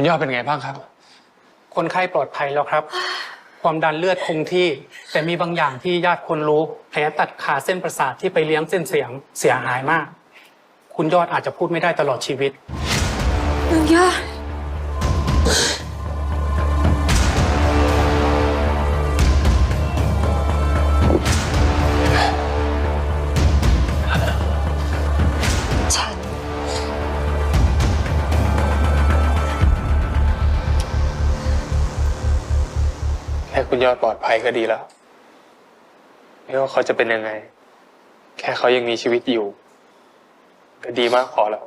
คุณยอดเป็นไงบ้างครับ คนไข้ปลอดภัยแล้วครับ ความดันเลือดคงที่ แต่มีบางอย่างที่ญาติคนรู้แผลตัดขาเส้นประสาทที่ไปเลี้ยงเส้นเสียงเสียหายมาก คุณยอดอาจจะพูดไม่ได้ตลอดชีวิตน้องยอด ค่คุณยอดปลอดภัยก็ดีแล้ว ไม่ว่าเขาจะเป็นยังไง แค่เขายังมีชีวิตอยู่ ก็ดีมากพอแล้ว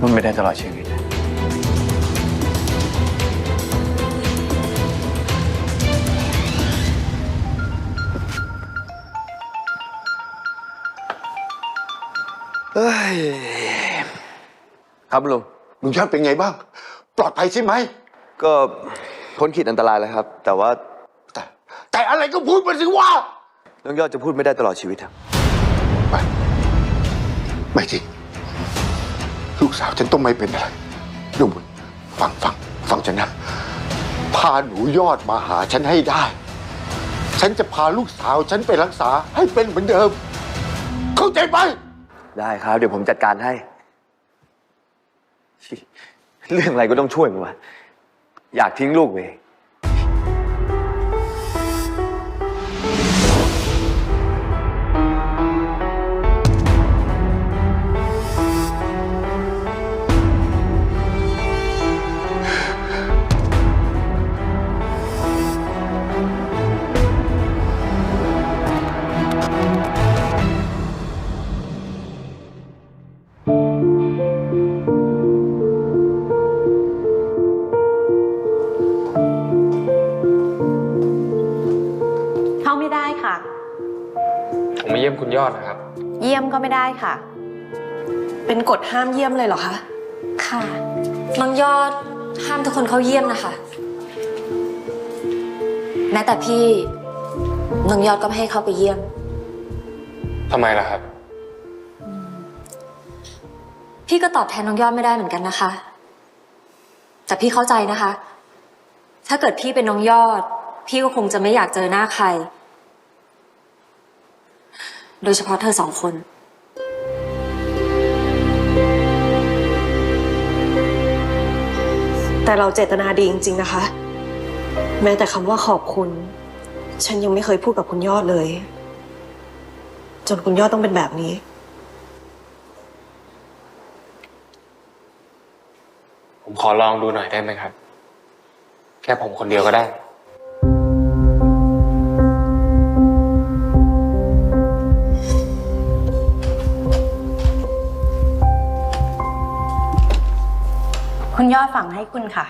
มันไม่ได้ตลอดชีวิต ครับลุง ลุงยอดเป็นไงบ้าง ปลอดภัยใช่ไหม ก็พ้นขีดอันตรายแล้วครับ แต่ว่าแต่แต่อะไรก็พูดมาสิว่าน้องยอดจะพูดไม่ได้ตลอดชีวิตครับ ไม่ไม่จริง ลูกสาวฉันต้องไม่เป็นอะไรดวงบุญฟังฟังฟังฉันนะ พาหนูยอดมาหาฉันให้ได้ ฉันจะพาลูกสาวฉันไปรักษาให้เป็นเหมือนเดิม เข้าใจไหม ได้ครับ เดี๋ยวผมจัดการให้ เรื่องอะไรก็ต้องช่วยมันวะอยากทิ้งลูกเอง ผมมาเยี่ยมคุณยอดนะครับ เยี่ยมก็ไม่ได้ค่ะ เป็นกฎห้ามเยี่ยมเลยเหรอคะ ค่ะ น้องยอดห้ามทุกคนเข้าเยี่ยมนะคะ แม้แต่พี่ น้องยอดก็ไม่ให้เข้าไปเยี่ยม ทำไมล่ะครับ พี่ก็ตอบแทนน้องยอดไม่ได้เหมือนกันนะคะ แต่พี่เข้าใจนะคะ ถ้าเกิดพี่เป็นน้องยอด พี่ก็คงจะไม่อยากเจอหน้าใคร โดยเฉพาะเธอสองคน แต่เราเจตนาดีจริง ๆ นะคะ แม้แต่คำว่าขอบคุณ ฉันยังไม่เคยพูดกับคุณยอดเลย จนคุณยอดต้องเป็นแบบนี้ ผมขอลองดูหน่อยได้ไหมครับ แค่ผมคนเดียวก็ได้ คุณยอดฝังให้คุณค่ะ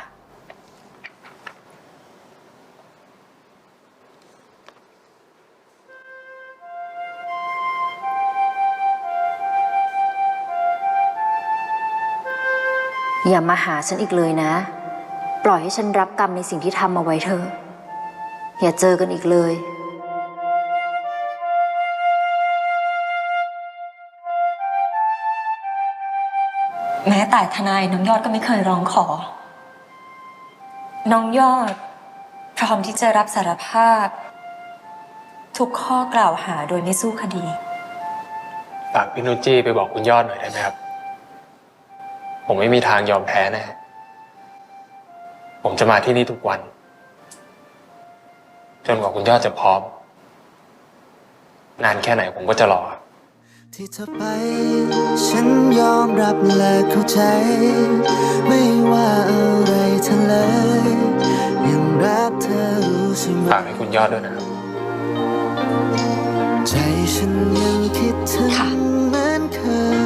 อย่ามาหาฉันอีกเลยนะ ปล่อยให้ฉันรับกรรมในสิ่งที่ทำเอาไว้เถออย่าเจอกันอีกเลย แม้แต่ทนายน้องยอดก็ไม่เคยร้องขอ น้องยอด พร้อมที่จะรับสารภาพ ทุกข้อกล่าวหาโดยไม่สู้คดี ฝากพี่นุชจี้ไปบอกคุณยอดหน่อยได้ไหมครับ ผมไม่มีทางยอมแพ้แน่ผมจะมาที่นี่ทุกวัน จนกว่าคุณยอดจะพร้อม นานแค่ไหนผมก็จะรอครับ ที่เธอไป ฉันยอมรับและเข้าใจ ไม่ว่าอะไรเธอเลยยังรักเธอรู้ใช่ไหมฝากให้คุณยอดด้วยนะครับ ใจฉันยังคิดถึงค่ะเหมือนเคย